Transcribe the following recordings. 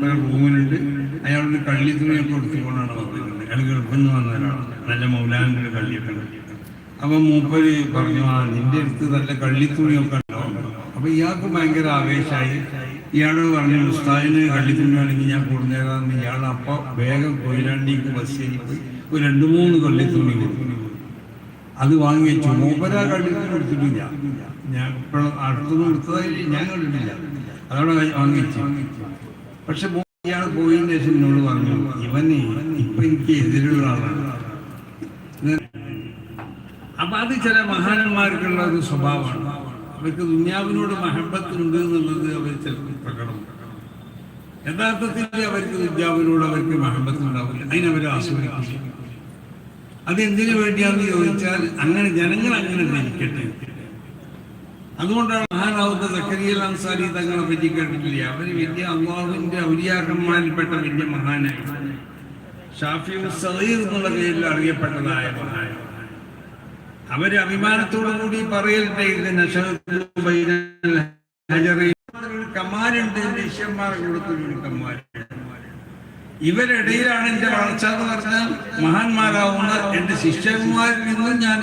റൂമിലുണ്ട്. അയാളൊരു കള്ളി തുണിയൊക്കെ കൊടുത്തുകൊണ്ടാണ് വന്നിരുന്നത് അയാൾ ഗൾഫിൽ നിന്ന് വന്ന ഒരാളാണ് നല്ല മൗലാന്റെ ഒരു കള്ളിയൊക്കെ അപ്പൊ മൂപ്പര് പറഞ്ഞു ആ നിന്റെ അടുത്ത് നല്ല കള്ളിത്തുണിയൊക്കെ ഉണ്ടാവും അപ്പൊ ഇയാൾക്ക് ഭയങ്കര ആവേശമായി. ഇയാളോട് പറഞ്ഞു ഉസ്താദിന് കള്ളിത്തുണി ആണെങ്കിൽ ഞാൻ കൊടുന്നേരാന്ന് ഇയാൾ അപ്പൊ വേഗം കൊയിലാണ്ടിക്ക് ബസ് ചെയ്തിട്ട് ഒരു രണ്ട് മൂന്ന് കള്ളിത്തുണി കൊടുത്തു. അത് വാങ്ങി വെച്ചു. മൂപ്പര കള്ളിത്തുണി എടുത്തിട്ടില്ല ഞാൻ ഇപ്പോഴും അടുത്തൊന്നും എടുത്തതായി ഞാൻ കണ്ടിട്ടില്ല. അതോടെ വാങ്ങി വെച്ചു. പക്ഷെ ഇയാൾ പോയതിന് ശേഷം എന്നോട് പറഞ്ഞു ഇവനെ ഇപ്പൊ എനിക്ക് എതിരുള്ള ആളാണ് അപ്പൊ അത് ചില മഹാന്മാർക്കുള്ള ഒരു സ്വഭാവമാണ്. അവർക്ക് ദുന്യാവിനോട് മഹബത്തുണ്ട് എന്നുള്ളത് അവർ ചിലപ്പോൾ പ്രകടമാണ്. യഥാർത്ഥത്തിൽ അവർക്ക് ദുന്യാവിനോട് അവർക്ക് മഹബത്തുണ്ടാവില്ല. അതിനവർ ആസ്വദിക്കും അത് എന്തിനു വേണ്ടിയാണെന്ന് ചോദിച്ചാൽ അങ്ങനെ ജനങ്ങൾ അങ്ങനെ ധരിക്കട്ടെ അതുകൊണ്ടാണ് മഹാനാവുന്ന സക്കരിയൽ അൻസാരി തങ്ങളെ പറ്റി കേട്ടിട്ടില്ല? അവർ വലിയ അള്ളാഹുവിന്റെ ഔലിയാക്കന്മാരിൽപ്പെട്ട വലിയ മഹാനായി. ഷാഫി സദീർ എന്നുള്ള പേരിൽ അറിയപ്പെട്ടതായ മഹാൻ. അവർ അഭിമാനത്തോടു കൂടി. ഒരു കമാലുണ്ട് ശിഷ്യന്മാർ കൊടുത്തൊരു കമാൽ. ഇവരിടയിലാണ് എന്റെ വളർച്ച എന്ന് പറഞ്ഞാൽ മഹാന്മാരാവുന്ന എന്റെ ശിഷ്യന്മാരിൽ നിന്നും ഞാൻ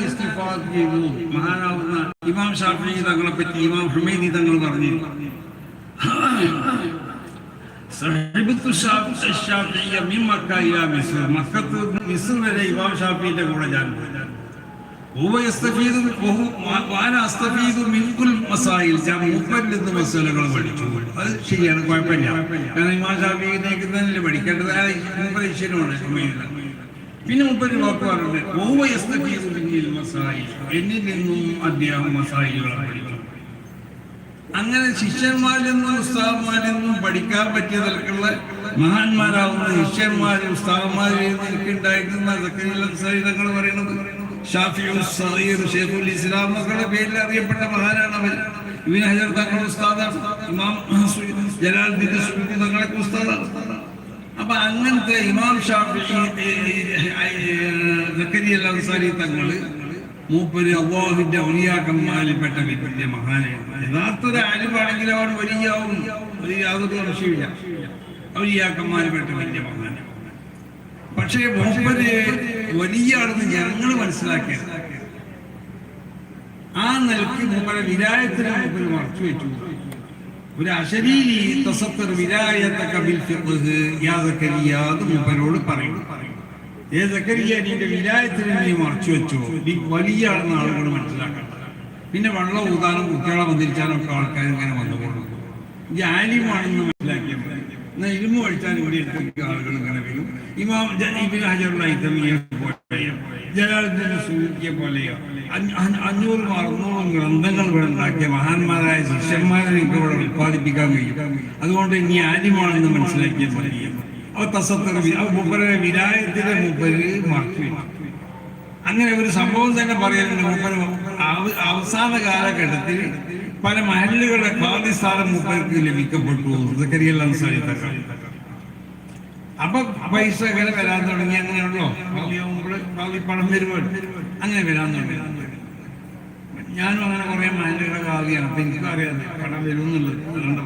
ചെയ്യുന്നു മഹാനാവുന്ന ഇമാം ഷാഫി തങ്ങളെ പറ്റി ഇമാം ഹമീദി തങ്ങൾ പറഞ്ഞു. മക്കത്ത് മിസ് വരെ ഇമാം ഷാഫിന്റെ കൂടെ ഞാൻ നിന്ന് മസാലകൾ പഠിച്ചു. അത് ശരിയാണ് കുഴപ്പമില്ല. കാരണം ഇമാം ഷാഫിയിലേക്ക് തന്നെ പഠിക്കേണ്ടത്? മൂപ്പര് പിന്നെ മൂപ്പര് വാക്ക് എന്നിൽ നിന്നും അദ്ദേഹം മസായിലുകൾ പഠിച്ചു. അങ്ങനെ ശിഷ്യന്മാരിൽ നിന്നും ഉസ്താവന്മാരിൽ നിന്നും പഠിക്കാൻ പറ്റിയ തരത്തിലുള്ള മഹാന്മാരാവുന്ന ശിഷ്യന്മാരും ഉസ്താവന്മാരും എനിക്കുണ്ടായിരുന്ന സഹിതങ്ങൾ പറയുന്നത് ഷാഫിയുൽ ഷെയ്ഖുൽ പേരിൽ അറിയപ്പെട്ട മഹാനാണ് അവൻ. ഹജർ തങ്ങളുടെ ഉസ്താദാണ്. ഇമാം ഉസ്താദാണ്. അപ്പൊ അങ്ങനത്തെ ഇമാം ഷാഫി അൻസാരി തങ്ങൾ മൂപ്പര് അള്ളാഹുവിന്റെ ഔലിയാക്കന്മാരിൽപ്പെട്ട വലിയ മഹാനാണ് യഥാർത്ഥ ആലിമാണെങ്കിൽ അവർ വലിയാവും. ഒരു യാതൊരു സംശയമില്ല വലിയ പക്ഷേ മൂപ്പര് വലിയാണെന്ന് ഞങ്ങൾ മനസ്സിലാക്കിയത്. ആ നിലയ്ക്ക് മൂപ്പരെ വിരായത്തിന് മൂപ്പര് മറച്ചു വെച്ചു. ഒരു അശരീരി തസത്തർ വിരായത്തൊക്കെ കവിൽ ഫിഖ്ഹ് യാ പറയുന്നു എന്ന് മൂപ്പരോട് പറയും ഏ സക്കരിയ നിന്റെ വിരായത്തിന് നീ മറച്ചു വെച്ചു? നീ വലിയാണെന്ന് ആളുകൾ മനസ്സിലാക്കണം. പിന്നെ വെള്ളം ഊതാനും കുട്ടികളെ വന്നിരിക്കാനും ഒക്കെ ആൾക്കാർ ഇങ്ങനെ വന്നുകൊള്ളു മതി എന്നാൽ ഇരുമ്പ് കഴിച്ചാൽ കൂടി എടുത്ത ആളുകളും കണക്കിലും ഇമാം ഹജറുൽ ഹൈതമിയെ പോലെയോ. ജലാലുദ്ദീൻ അറുന്നൂറും ഗ്രന്ഥങ്ങൾ ഇവിടെ ഉണ്ടാക്കിയ മഹാന്മാരായ ശിഷ്യന്മാരെ നിങ്ങൾക്ക് ഇവിടെ ഉത്പാദിപ്പിക്കാൻ കഴിയും. അതുകൊണ്ട് ഇനി ആദ്യമാണെന്ന് മനസ്സിലാക്കിയ മതി. തസത്തറ മൂപ്പരെ വെച്ചു. അങ്ങനെ ഒരു സംഭവം തന്നെ പറയുന്നുണ്ട് മൂപ്പര് അവസാന കാലഘട്ടത്തിൽ പല മഹല്ലുകളുടെ ഖാദിസ്ഥാനം മൂപ്പർക്ക് ലഭിക്കപ്പെട്ടു. അൻസാരി തങ്ങൾ അപ്പൊ പൈസ ഇങ്ങനെ വരാൻ തുടങ്ങി. അങ്ങനെയാണല്ലോ ഭാവി പണം വരുമ്പോൾ അങ്ങനെ വരാൻ തുടങ്ങി. ഞാനും അങ്ങനെ കുറെ മഹലുകളുടെ ഖാദിയാണ് അപ്പൊ എനിക്കും അറിയാം പണം വരും എന്നുള്ളത്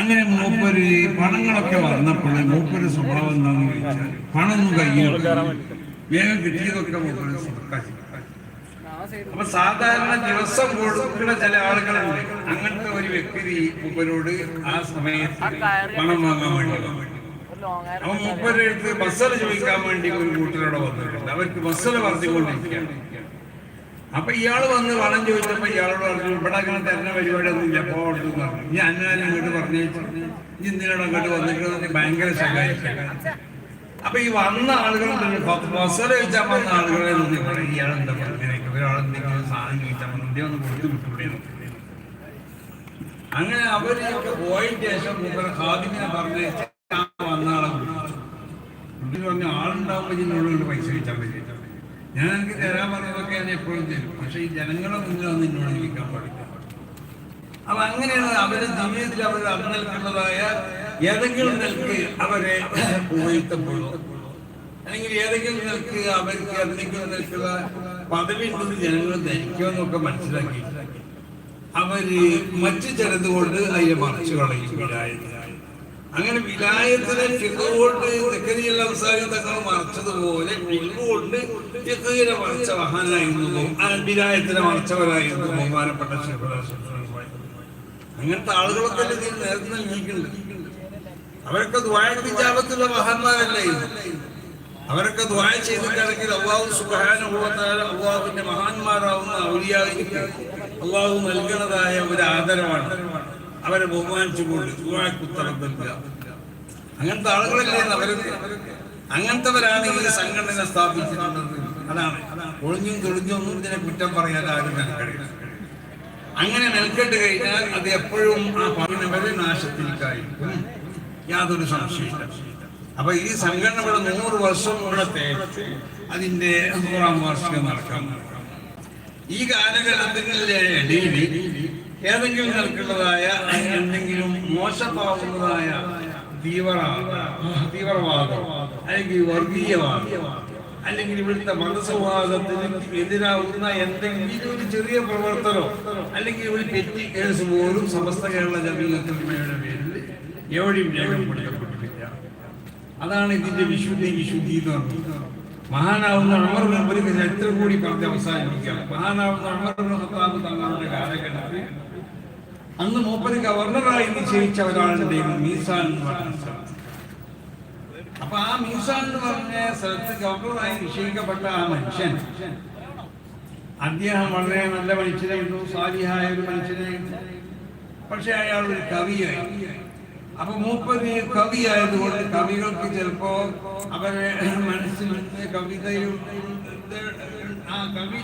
അങ്ങനെ മൂപ്പര് പണങ്ങളൊക്കെ വന്നപ്പോൾ മൂപ്പര് സ്വഭാവം എന്താണെന്ന് ചോദിച്ചാൽ പണം ഒന്നും കയ്യിൽ വേഗം കിട്ടിയതൊക്കെ മൂപ്പര് സ്വന്തക്കാക്കി അപ്പൊ സാധാരണ ദിവസം കൊടുക്കുന്ന ചില ആളുകളുണ്ട്. അങ്ങനത്തെ ഒരു വ്യക്തി മൂപ്പരോട് ആ സമയത്ത് പണം വാങ്ങാൻ വേണ്ടി. അപ്പൊ മൂപ്പരുടെ അടുത്ത് ബസ്സല ചോദിക്കാൻ വേണ്ടി ഒരു കൂട്ടരോടെ വന്നിട്ടുണ്ട്. അവർക്ക് ബസ്സൽ പറഞ്ഞുകൊണ്ടിരിക്കുകയാണ്. അപ്പൊ ഇയാൾ വന്ന് വളം ചോദിച്ചപ്പോ ഇയാളോട് പറഞ്ഞു ഇവിടെ അങ്ങനെ തരുന്ന പരിപാടി ഒന്നും ഇല്ല അവിടെ പറഞ്ഞു ഞാൻ അന്നാലും ഇങ്ങോട്ട് പറഞ്ഞു ഇനി എന്തിനാണ് അങ്ങോട്ട് വന്നിട്ട് ഭയങ്കര സഹായിക്കാൻ അപ്പൊ ഈ വന്ന ആളുകൾ ചോദിച്ചാൽ വന്ന ആളുകളെ സാധനം. അങ്ങനെ അവരെയൊക്കെ പോയതിന് ശേഷം മൂപ്പര് പറഞ്ഞ് വന്ന ആളെ വിളിച്ചു. പറഞ്ഞ ആളുണ്ടാവുമ്പോൾ പൈസ ചോദിച്ചാൽ മതി. ഞാൻ എനിക്ക് തരാൻ പറഞ്ഞതൊക്കെ ഞാൻ എപ്പോഴും തരും. പക്ഷെ ഈ ജനങ്ങളെ മുന്നിൽ വന്ന് എന്നോട് ജീവിക്കാൻ പാടില്ല. അപ്പൊ അങ്ങനെയാണ് അവരുടെ സമയത്തിൽ അവർ അന്നൽക്കുള്ളതായ ഏതെങ്കിലും നിലയ്ക്ക് അവരെ ഉപയോഗിക്കപ്പെടും അല്ലെങ്കിൽ ഏതെങ്കിലും നിലയ്ക്ക് അവർക്ക് എന്തെങ്കിലും നിലക്കുള്ള പദവി ഉണ്ടെന്ന് ജനങ്ങൾ ധരിക്കുമെന്നൊക്കെ മനസ്സിലാക്കി അവർ മറ്റു ചിലത് കൊണ്ട് അതിനെ മറച്ചു കളയും. അങ്ങനെ വിലായത്തിനെ ഫിഖുകൊണ്ട് തെക്കരിയൽ അൻസാരി തങ്ങൾ മറച്ചതുപോലെ കൊണ്ട് ഫിഖിനെ മറച്ച മഹാനായിരുന്നു വിലായത്തിനെ മറച്ചവരായിരുന്നു ബഹുമാനപ്പെട്ട ശിവരാശ അങ്ങനത്തെ ആളുകളൊക്കെ നേരത്തെ നൽകിയിട്ടുണ്ട്. അവരൊക്കെ ദ്വായത്തിജാപത്തുള്ള മഹാന്മാരല്ലേ? അവരൊക്കെ ദ്വായ ചെയ്തിട്ടാണെങ്കിൽ അള്ളാഹു സുബാനുഭവത്താൽ അള്ളാഹുവിന്റെ മഹാന്മാരാവുന്ന ഔലിയാവിക്ക് അള്ളാഹു നൽകുന്നതായ ഒരു ആദരവാണ്. അവരെ ബഹുമാനിച്ചുകൊണ്ട് ദ്വായക്ക് ഉത്തരം നൽകുക. അങ്ങനത്തെ ആളുകളല്ലേ അവരൊക്കെ. അങ്ങനത്തെവരാണ് ഈ സംഘടന സ്ഥാപിച്ചിട്ടുള്ളത്. അതാണ്. ഒളിഞ്ഞും തെളിഞ്ഞൊന്നും ഇതിനെ കുറ്റം പറയാൻ ആരും നിൽക്കണില്ല അങ്ങനെ നിൽക്കട്ട് കഴിഞ്ഞാൽ അത് എപ്പോഴും ആ പറഞ്ഞവരെ നാശത്തിലേക്കായിരിക്കും യാതൊരു സംശയമില്ല അപ്പൊ ഈ സംഘടന ഇവിടെ നൂറ് വർഷം ഇവിടെ തേച്ച് അതിന്റെ നൂറാം വാർഷികം നടക്കാൻ ഈ കാലഘട്ടത്തിന്റെ ഇടയിൽ ഏതെങ്കിലും നിലക്കുള്ളതായ എന്തെങ്കിലും മോശമാവുന്നതായ തീവ്ര തീവ്രവാദം അല്ലെങ്കിൽ വർഗീയവാദം അല്ലെങ്കിൽ ഇവിടുത്തെ മതസൗഹാർദ്ദത്തിന് എതിരാവുന്ന എന്തെങ്കിലും ഒരു ചെറിയ പ്രവർത്തനം അല്ലെങ്കിൽ ഒരു പെറ്റി കേസ് പോലും സമസ്ത കേരള ജമീയത്തിന്മയുടെ പേരിൽ എവിടെയും രേഖപ്പെടുത്തപ്പെട്ടിട്ടില്ല അതാണ് ഇതിന്റെ വിശുദ്ധി വിശുദ്ധി എന്ന് പറഞ്ഞത്. മഹാനാവുന്ന അമർ ഒരു ചരിത്രം കൂടി പറഞ്ഞ് അവസാനിപ്പിക്കാം മഹാനാവുന്ന അമർ ഹത്താബ് തങ്ങളുടെ കാലഘട്ടത്തിൽ അന്ന് മൂപ്പര് ഗവർണറായി നിശ്ചയിച്ച ഒരാളുടെ മീസാൻ എന്ന് പറഞ്ഞ സ്ഥലത്ത്. അപ്പൊ ആ മീസാൻ എന്ന് പറഞ്ഞ സ്ഥലത്ത് ഗവർണറായി നിശ്ചയിക്കപ്പെട്ട ആ മനുഷ്യൻ അദ്ദേഹം വളരെ നല്ല മനുഷ്യനായിരുന്നു സാലിഹായ ഒരു മനുഷ്യനായിരുന്നു. പക്ഷെ അയാൾ ഒരു കവിയായി. അപ്പൊ മൂപ്പര് കവിയായതുകൊണ്ട് കവികൾക്ക് ചിലപ്പോ അവരെ മനസ്സിൽ കവിതയും ആ കവി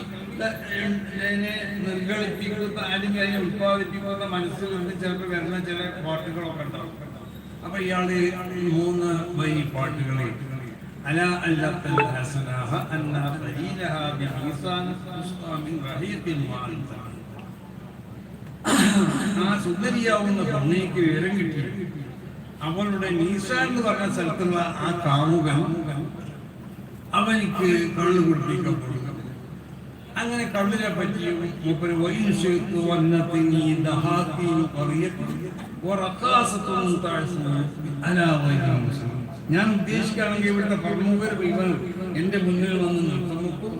നിർഗളിപ്പിക്കുന്ന അല്ലെങ്കിൽ ഉത്പാദിപ്പിക്കുന്ന മനസ്സിൽ നിന്ന് ചിലപ്പോൾ വരുന്ന ചില പാട്ടുകളൊക്കെ ഉണ്ടാവും. അപ്പൊ ഇയാൾ മൂന്ന് വൈ പാട്ടുകളെ റഹീഖിൻ വാൻത ആ സുന്ദരിയാവുന്ന പെണ്ണേക്ക് വിവരം കിട്ടി. അവളുടെ നീസ എന്ന് പറഞ്ഞ സ്ഥലത്തുള്ള ആ കാമുകൻ അവനിക്ക് കള്ളു കുടിപ്പിക്കപ്പെടുക അങ്ങനെ കള്ളിനെ പറ്റിയും മൂപ്പര് ഞാൻ ഉദ്ദേശിക്കുകയാണെങ്കിൽ ഇവിടുത്തെ പ്രമുഖർ ഇവർ എന്റെ മുന്നിൽ വന്ന് നൃത്തം നോക്കും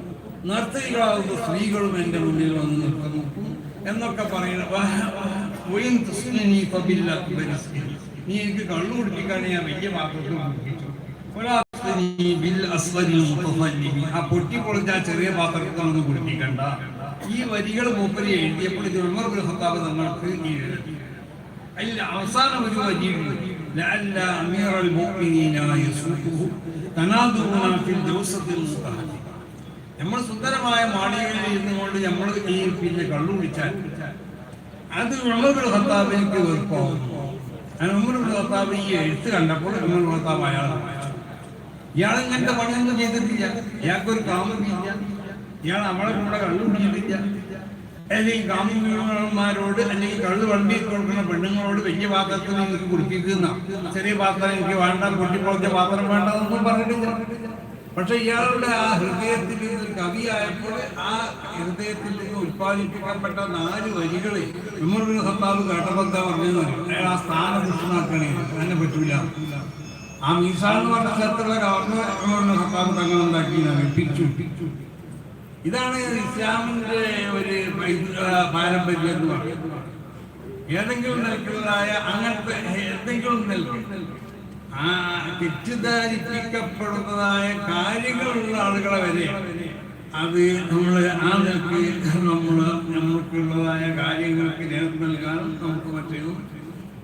നർത്തകികളാവുന്ന സ്ത്രീകളും എന്റെ മുന്നിൽ വന്ന് നൃത്തം നോക്കും എന്നൊക്കെ പറയുന്നത് നീ എനിക്ക് കള്ളു കുടിപ്പിക്കാൻ ഞാൻ വലിയ പാത്രത്തിൽ കുടിപ്പിച്ചു ഒരാസ്തനി ബിൽ അസ്വരിൽ മുത്തഫല്ലിമി. ആ പൊട്ടിപ്പൊളിച്ച ആ ചെറിയ പാത്രത്തിൽ ഒന്ന് കുടിപ്പിക്കണ്ട ഈ വരികൾ മൂപ്പരി എഴുതിയപ്പോൾ ഇത് ഉമർ ബിൻ ഖത്താബ് നമ്മൾക്ക് ഈ എഴുതി അതിൽ അവസാനം ഒരു വരിയുണ്ട് لعل أمير المؤمنين يسوقه تناظرنا في الجوسة المطهرة നമ്മൾ സുന്ദരമായ മാളികയിൽ ഇരുന്നുകൊണ്ട് നമ്മൾ ഈ പിന്നെ കള്ളു കുടിച്ചാൽ അത് ഉള്ളവരുടെ ഭർത്താവിലേക്ക് വെറുപ്പാവും ഉമർ ഭർത്താവ് ഈ എഴുത്ത് കണ്ടപ്പോൾ ഉമർ ഭർത്താവ് അയാളാണ്. ഇയാൾ ഇങ്ങനത്തെ പണിയൊന്നും ചെയ്തിട്ടില്ല. ഇയാൾക്കൊരു കാമുകില്ല ഇയാൾ അവളെ കൂടെ കള്ളു കുടിച്ചിട്ടില്ല. അല്ലെങ്കിൽ കാമിമാരോട് അല്ലെങ്കിൽ കള്ളു വണ്ടി കൊടുക്കുന്ന പെണ്ണുങ്ങളോട് വലിയ പാത്രത്തിൽ നിങ്ങൾക്ക് കുടിപ്പിക്കുന്ന ചെറിയ പാത്രം എനിക്ക് വേണ്ട പൊട്ടിപ്പൊളിച്ച പാത്രം വേണ്ട എന്നൊന്നും പറഞ്ഞിട്ടില്ല. പക്ഷെ ഇയാളുടെ ആ ഹൃദയത്തിൽ ഒരു കവിയായപ്പോൾ ആ ഹൃദയത്തിൽ നിന്ന് ഉത്പാദിപ്പിക്കപ്പെട്ട നാല് വരികളെ വിമർവിന സത്താവ് കേട്ടപ്പോൾ എന്താ പറഞ്ഞു അയാൾ ആ സ്ഥാനം ദുഷ്ടനാക്കണേ അതിനെ പറ്റൂല. ആ മീസാൻ എന്ന് പറഞ്ഞ സ്ഥലത്തുള്ള ഗവർണർ സത്താവ് തങ്ങൾ ഉണ്ടാക്കി പിച്ചു. ഇതാണ് ഇസ്ലാമിന്റെ ഒരു പാരമ്പര്യം എന്ന് പറയുന്നത്. ഏതെങ്കിലും നിലക്കുള്ളതായ അങ്ങനത്തെ ഏതെങ്കിലും നിലയ്ക്ക് ആ തെറ്റിദ്ധരിപ്പിക്കപ്പെടുന്നതായ കാര്യങ്ങളുള്ള ആളുകളെ വരെ അത് നമ്മൾ ആ നിലയ്ക്ക് നമ്മൾ നമ്മൾക്കുള്ളതായ കാര്യങ്ങൾക്ക് നേതൃത്വം നൽകാനും നമുക്ക് മറ്റൊരു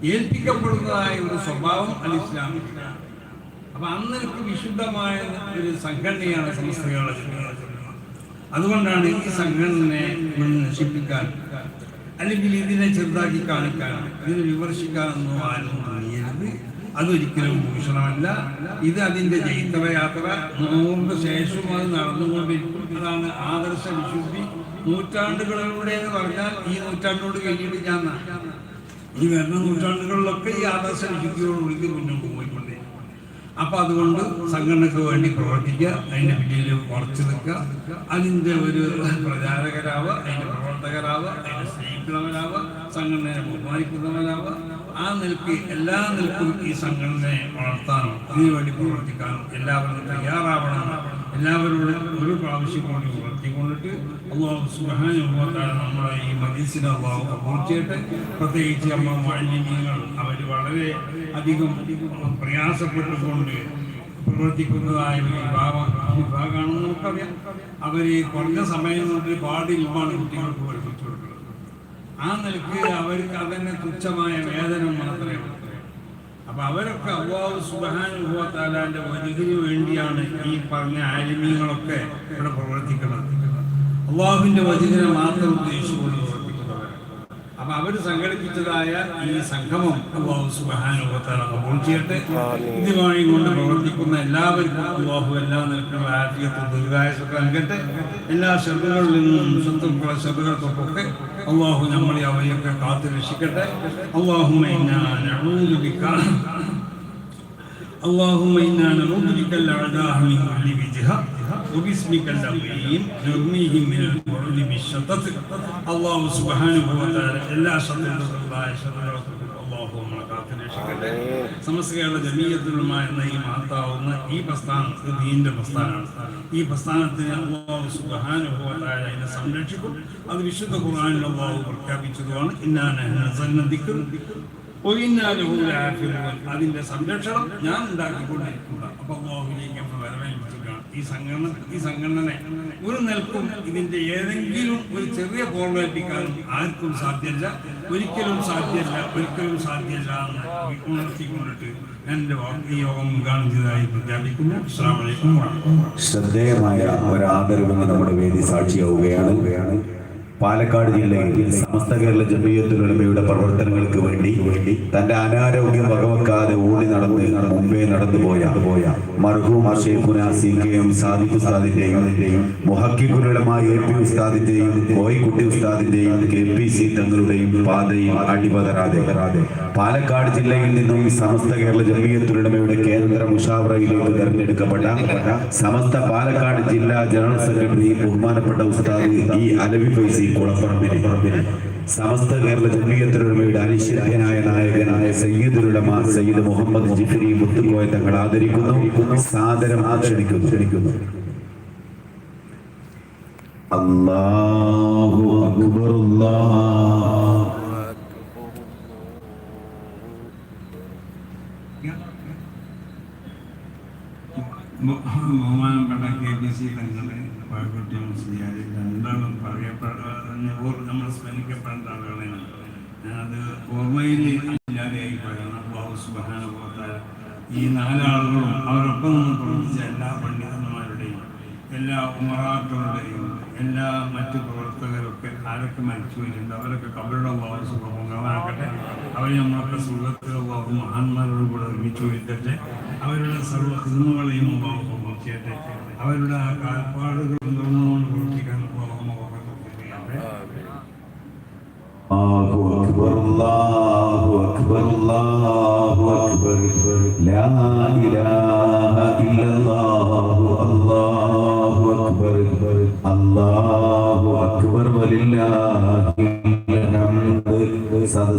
ഏൽപ്പിക്കപ്പെടുന്നതായ ഒരു സ്വഭാവം അൽ ഇസ്ലാമില്ല അപ്പൊ അന്നൊക്കെ വിശുദ്ധമായ ഒരു സംഘടനയാണ് സംസ്ഥകളുടെ അതുകൊണ്ടാണ് ഈ സംഘടനയെ നശിപ്പിക്കാൻ അല്ലെങ്കിൽ ഇതിനെ ചെറുതാക്കി കാണിക്കാൻ ഇതിനെ വിമർശിക്കാനൊന്നും ആരും അറിയരുത് അതൊരിക്കലും ഭൂഷണമല്ല. ഇത് അതിന്റെ ജൈത്രയാത്ര നൂറിന് ശേഷം അത് നടന്നുകൊണ്ടിരിക്കും. അതാണ് ആദർശ വിശുദ്ധി. നൂറ്റാണ്ടുകളിലൂടെ എന്ന് പറഞ്ഞാൽ ഈ നൂറ്റാണ്ടോട് കഴിഞ്ഞിട്ട് ഞാൻ ഈ വരുന്ന നൂറ്റാണ്ടുകളിലൊക്കെ ഈ ആദർശ വിശുദ്ധിയോടുകൂടി മുന്നോട്ട് പോയിക്കൊണ്ടേ. അപ്പൊ അതുകൊണ്ട് സംഘടനയ്ക്ക് വേണ്ടി പ്രവർത്തിക്കുക അതിന്റെ പിന്നിൽ ഉറച്ചു നിൽക്കുക. അതിന്റെ ഒരു പ്രചാരകരാവുക അതിന്റെ പ്രവർത്തകരാവുക അതിനെ സ്നേഹിക്കുന്നവരാവുക സംഘടനയെ ബഹുമാനിക്കുന്നവരാവുക. ആ നിൽപ്പിൽ എല്ലാ നിൽപ്പും ഈ സംഘടനയെ വളർത്താനും ഇതിനു വേണ്ടി പ്രവർത്തിക്കാനും എല്ലാവരും തയ്യാറാവണം. എല്ലാവരോടും ഒരു പ്രാവശ്യം കൂടി വളർത്തിക്കൊണ്ടിട്ട് അള്ളാഹു സുഹാന നമ്മളെ ഈ മജീസിനെ അള്ളാഹു പൂർത്തിയായിട്ട് പ്രത്യേകിച്ച് അമ്മ മാലിന്യങ്ങൾ അവർ വളരെ അധികം പ്രയാസപ്പെട്ടുകൊണ്ട് പ്രവർത്തിക്കുന്നതായ വിഭാഗം വിഭാഗമാണെന്ന് നമുക്കറിയാം. അവർ കുറഞ്ഞ സമയം കൊണ്ട് പാടിലുമാണ് കുട്ടികൾക്ക് ആ നിലയ്ക്ക് അവർക്ക് അതന്നെ തുച്ഛമായ വേതനം മാത്രമേ അപ്പൊ അവരൊക്കെ അവ്വാവ് സുബാനുഭവത്താലാന്റെ വലുതിന് വേണ്ടിയാണ് ഈ പറഞ്ഞ ആലിമീങ്ങളൊക്കെ ഇവിടെ പ്രവർത്തിക്കുന്നത്. അള്ളാഹുവിന്റെ വചനം മാത്രം ഉദ്ദേശിച്ചുകൊണ്ട് അപ്പൊ അവർ സംഘടിപ്പിച്ചതായ ഈ സംഗമം അള്ളാഹു സുബാനുഭവത്താല കബൂൾ ചെയ്യട്ടെ ഇതുമായി കൊണ്ട് പ്രവർത്തിക്കുന്ന എല്ലാവർക്കും അള്ളാഹു എല്ലാ നിലക്കുള്ള ആത്മീയത്വം ദീർഘായുസൊക്കെ നൽകട്ടെ എല്ലാ ശബ്ദങ്ങളിൽ നിന്നും ശത്രുക്കളെ ശബ്ദങ്ങൾക്കൊക്കെ അള്ളാഹു നമ്മളെ അവരെയൊക്കെ കാത്തു രക്ഷിക്കട്ടെ അള്ളാഹു اللهم إنا نعوذ بك الأعداء من كل وجهة وباسمك الأمين نرميهم من البعد بالشطط الله سبحانه وتعالى എല്ലാ ശത്രുക്കളായ ശത്രുക്കൾക്കും അള്ളാഹു നമ്മളെ കാത്തു രക്ഷിക്കട്ടെ സമസ്ത കേരള ജമീയത്തിലുമായ എന്ന ഈ മഹത്താവുന്ന ഈ പ്രസ്ഥാനം ഇത് ദീന്റെ പ്രസ്ഥാനമാണ് ഈ പ്രസ്ഥാനത്തിന് അള്ളാഹു സുബാനുഭവത്തായ അതിനെ സംരക്ഷിക്കും അത് വിശുദ്ധ ഖുർആനിൽ അള്ളാഹു പ്രഖ്യാപിച്ചതുമാണ് ഇന്നാനും അതിന്റെ സംരക്ഷണം ഞാൻ ഉണ്ടാക്കിക്കൊണ്ടിരിക്കുക അപ്പൊ അള്ളാഹുലേക്ക് നമ്മൾ വരവേൽപ്പിക്കുകയാണ് ഈ സംഘടന ഈ സംഘടന ഒരു നിൽക്കും ഇതിന്റെ ഏതെങ്കിലും ഒരു ചെറിയ ഫോർമാലിറ്റിക്കാരും ആർക്കും സാധ്യമല്ല ഒരിക്കലും സാധ്യമല്ല ഒരിക്കലും സാധ്യമല്ല എന്ന് ഉണർത്തിക്കൊണ്ടിട്ട് എന്റെ ഈ യോഗം ഉദ്ഘാടനം ചെയ്തതായി പ്രഖ്യാപിക്കുന്നു ശ്രദ്ധേയമായ ഒരു ആദരവിന് നമ്മുടെ വേദി സാക്ഷിയാവുകയാണ്. പാലക്കാട് ജില്ലയിൽ സമസ്ത കേരള ജമീയത്തുലമയുടെ പ്രവർത്തനങ്ങൾക്ക് വേണ്ടി വേണ്ടി തന്റെ അനാരോഗ്യം വകവെക്കാതെ ഓടി നടന്ന് മുമ്പേ നടന്നു പോയ മർഹൂം ഷെയ്ഖുന സി കെ എം സാദിഖ് ഉസ്താദിന്റെയും മുഹക്കിക്കുലമായ എ പി ഉസ്താദിന്റെയും കോയിക്കുട്ടി ഉസ്താദിന്റെയും കെ പി സി തങ്ങളുടെയും പാതയിൽ അടിപതരാതെ പാലക്കാട് ജില്ലയിൽ നിന്നും സമസ്ത കേരള ജമീയത്തുലമയുടെ കേന്ദ്ര മുഷാവറയിലേക്ക് തെരഞ്ഞെടുക്കപ്പെട്ട സമസ്ത പാലക്കാട് ജില്ലാ ജനറൽ സെക്രട്ടറി ബഹുമാനപ്പെട്ട ഉസ്താദ് ഈ അലവി ഫൈസി കുളപ്പറമ്പിന് പറമ്പിന് സമസ്ത കേരള ജമീയത്തുലമയുടെ അനിശ്ചിതനായ നായകനായ സയ്യിദുലമ സയ്യിദ് മുഹമ്മദ് ജിഫരി മുത്തുക്കോയ തങ്ങൾ ആദരിക്കുന്നു സാദരം ആദരിക്കുന്നു. ക്ഷണിക്കുന്നു അല്ലാഹു അക്ബർ അല്ലാഹ്. ബഹുമാനപ്പെട്ട കെ പി സി തങ്ങളെ പാഴ്ക്കുട്ടി മുസ്ലിയാർ രണ്ടാളും പറയപ്പെടുന്ന നമ്മൾ സ്മരിക്കപ്പെടേണ്ട ആളുകളാണ് ഞാനത് ഓർമ്മയിൽ ഇല്ലാതെയായി പോയാണ് അള്ളാഹു സുബാന പോകാൻ ഈ നാലാളുകളും അവരൊപ്പം നിന്ന് പ്രവർത്തിച്ച എല്ലാ പണ്ഡിതന്മാരുടെയും എല്ലാ ഉമറാക്കളുടെയും എല്ലാ മറ്റു പ്രവർത്തകരൊക്കെ ആരൊക്കെ മരിച്ചു വരുന്നുണ്ട് അവരൊക്കെ കബറുടെ അള്ളാഹു സുഖമാകട്ടെ അവർ നമ്മളൊക്കെ സുഖത്തിൽ അള്ളാഹു മഹാന്മാരോട് കൂടെ ഒരുമിച്ച് വരുത്തട്ടെ അവരുടെ സർവ ഹിന്ദുക്കളെയും അള്ളാഹു പ്രവർത്തിക്കട്ടെ അവരുടെ ആ കാൽപ്പാടുകൾ തുറന്നുകൊണ്ട്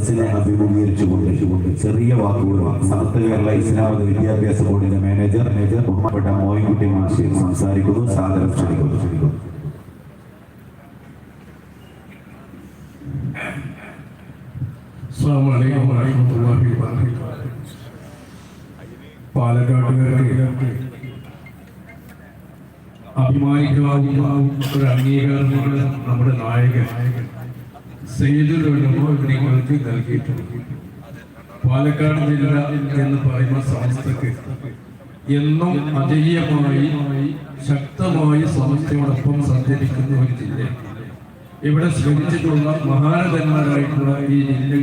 മനസ്സിനെ അഭിമുഖീകരിച്ചു അഭിമുഖീകരിച്ചുകൊണ്ട് ചെറിയ വാക്കുകളുമാണ് സൗത്ത് കേരള ഇസ്ലാമിക വിദ്യാഭ്യാസ ബോർഡിന്റെ മാനേജർ മേജർ ഉമ്മപ്പെട്ട മോയിൻകുട്ടി മാഷി സംസാരിക്കുന്നു സാധനം ചെയ്യുന്നു പാലക്കാട്ടുകാർക്ക് അഭിമാനിക്കാവുന്ന ഒരു അംഗീകാരമാണ് നമ്മുടെ നായകൻ ഉലമ നിങ്ങൾക്ക് നൽകിയിട്ടുണ്ട്. പാലക്കാട് ജില്ല എന്ന് പറയുന്ന സംസ്ഥക്ക് എന്നും അജയ്യമായി ശക്തമായി സമസ്തയോടൊപ്പം സഞ്ചരിക്കുന്ന ഒരു ജില്ല ഇവിടെ ശ്രമിച്ചിട്ടുള്ള മഹാനന്മാരായിട്ടുള്ള ഈ ജില്ല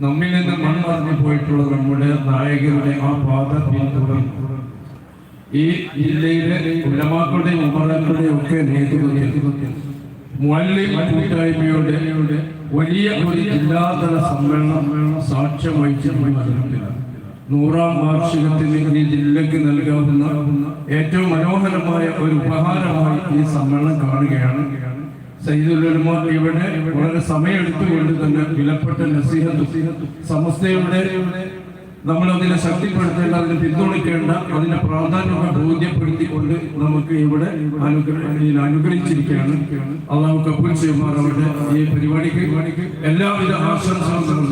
നമ്മിൽ നിന്ന് മൺമറിഞ്ഞു പോയിട്ടുള്ള നമ്മുടെ നായകരുടെ ആ പാത പിന്തുടർന്നു ഈ ജില്ലയിലെ ഉലമാക്കളുടെയും ഉമ്മറാക്കളുടെയും ഒക്കെ നേതൃത്വത്തിൽ മുഅല്ലിം കൂട്ടായ്മയുടെ വലിയ ഒരു ജില്ലാതല സമ്മേളനം സാക്ഷ്യം വഹിച്ചിട്ടുണ്ട് നൂറാം വാർഷികത്തിന് ഈ ജില്ലയ്ക്ക് നൽകാവുന്ന ഏറ്റവും മനോഹരമായ ഒരു ഉപഹാരമായി ഈ സമ്മേളനം കാണുകയാണ്. സയ്യിദുലമ ഇവിടെ വളരെ സമയമെടുത്തുകൊണ്ട് തന്നെ വിലപ്പെട്ട നസീഹത്ത് സമസ്തയുടെ നമ്മൾ അതിനെ ശക്തിപ്പെടുത്തേണ്ട അതിനെ പിന്തുണയ്ക്കേണ്ട അതിനെ പ്രാധാന്യത്തെ ബോധ്യപ്പെടുത്തിക്കൊണ്ട് നമുക്ക് ഇവിടെ അനുഗ്രഹത്തിൽ അനുഗ്രഹിച്ചിരിക്കുകയാണ്. അള്ളാഹു കപ്പൂൽ ചെയ്യുമാർ അവരുടെ ഈ പരിപാടിക്ക് എല്ലാവിധ ആശംസകളും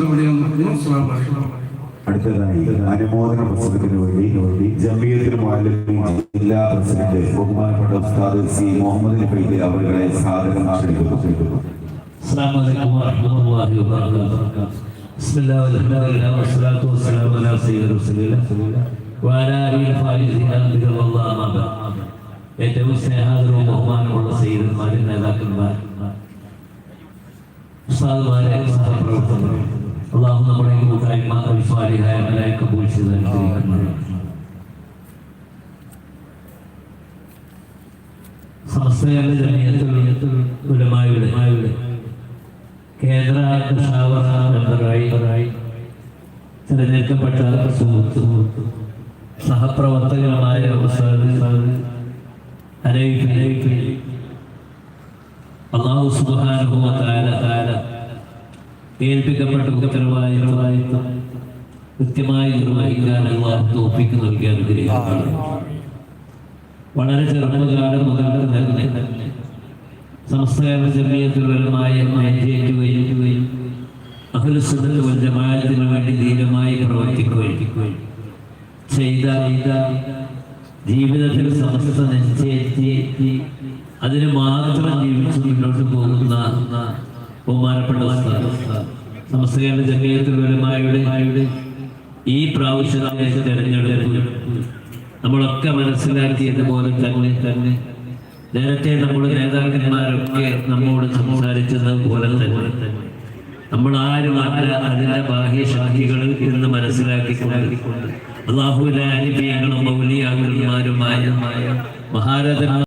അടുത്തതായി അനുമോദന പ്രസംഗത്തിന് വേണ്ടി ജമീയത്തിന് ജില്ലാ പ്രസിഡന്റ് ബഹുമാനപ്പെട്ട ഉസ്താദ് സി മുഹമ്മദ് നബീദ് അവരുടെ സാധനം ക്ഷണിക്കുന്നു അസ്സാം വലൈക്കും വാഹമത്തുള്ളാഹി വബറകാതുഹു. بسم الله والحمد لله والصلاة والسلام على سيد رسول الله وعلى آله الفائزين برضا الله أما بعد ഏറ്റവും സ്നേഹാദരവും ബഹുമാനമുള്ള സയ്യിദന്മാരും നേതാക്കന്മാർ ഉസ്താദുമാരെ സഹപ്രവർത്തകർ അള്ളാഹു നമ്മുടെ ഈ കൂട്ടായ്മ അൽഫാലിഹായ മലായ കബൂൽ ചെയ്ത് അനുഗ്രഹിക്കുന്നതാണ് സമസ്തകളുടെ ജമീയത്തിൽ ഉലമായുടെ കേന്ദ്ര ഷാവറ മെമ്പറായി തിരഞ്ഞെടുക്കപ്പെട്ട സുഹൃത്ത് അനൈഫ് അള്ളാഹു തആല ഏൽപ്പിക്കപ്പെട്ട ഉത്തരവാദിത്വം കൃത്യമായി നിർവഹിക്കാൻ അള്ളാഹു തോപ്പിക്ക് നൽകിയാൽ വളരെ ചെറുപ്പകാലം മുതൽ തന്നെ സംസ്കാര ജമീയത്തുകളുമായി നെഞ്ചേറ്റുകയും അഖിലുസുന്നത്ത് വൽ ജമായത്തിന് വേണ്ടി ധീരമായി പ്രവർത്തിക്കുകയും ചെയ്ത ജീവിതത്തിൽ സമസ്ത നെഞ്ചേറ്റി അതിന് മാത്രം ജീവിച്ച് മുന്നോട്ട് പോകുന്ന ബഹുമാനപ്പെട്ട സംസ്കാര സമസ്തകളുടെ ജമീയത്തുകളുമായുടെ ഈ പ്രാവശ്യത്തെ തെരഞ്ഞെടുപ്പ് നമ്മളൊക്കെ മനസ്സിലാക്കിയതുപോലെ തന്നെ തന്നെ നേരത്തെ നമ്മുടെ നേതാക്കന്മാരൊക്കെ നമ്മോട് സംസാരിച്ചത് പോലെ തന്നെ. നമ്മൾ ആരും അല്ല അതിന്റെ ബാഹ്യശാഖികൾ എന്ന് മനസ്സിലാക്കിക്കൊണ്ട്. അള്ളാഹുവിന്റെ അനുഭവങ്ങളും മൗലിയാകുമാരുമായ മഹാരഥന്മാർ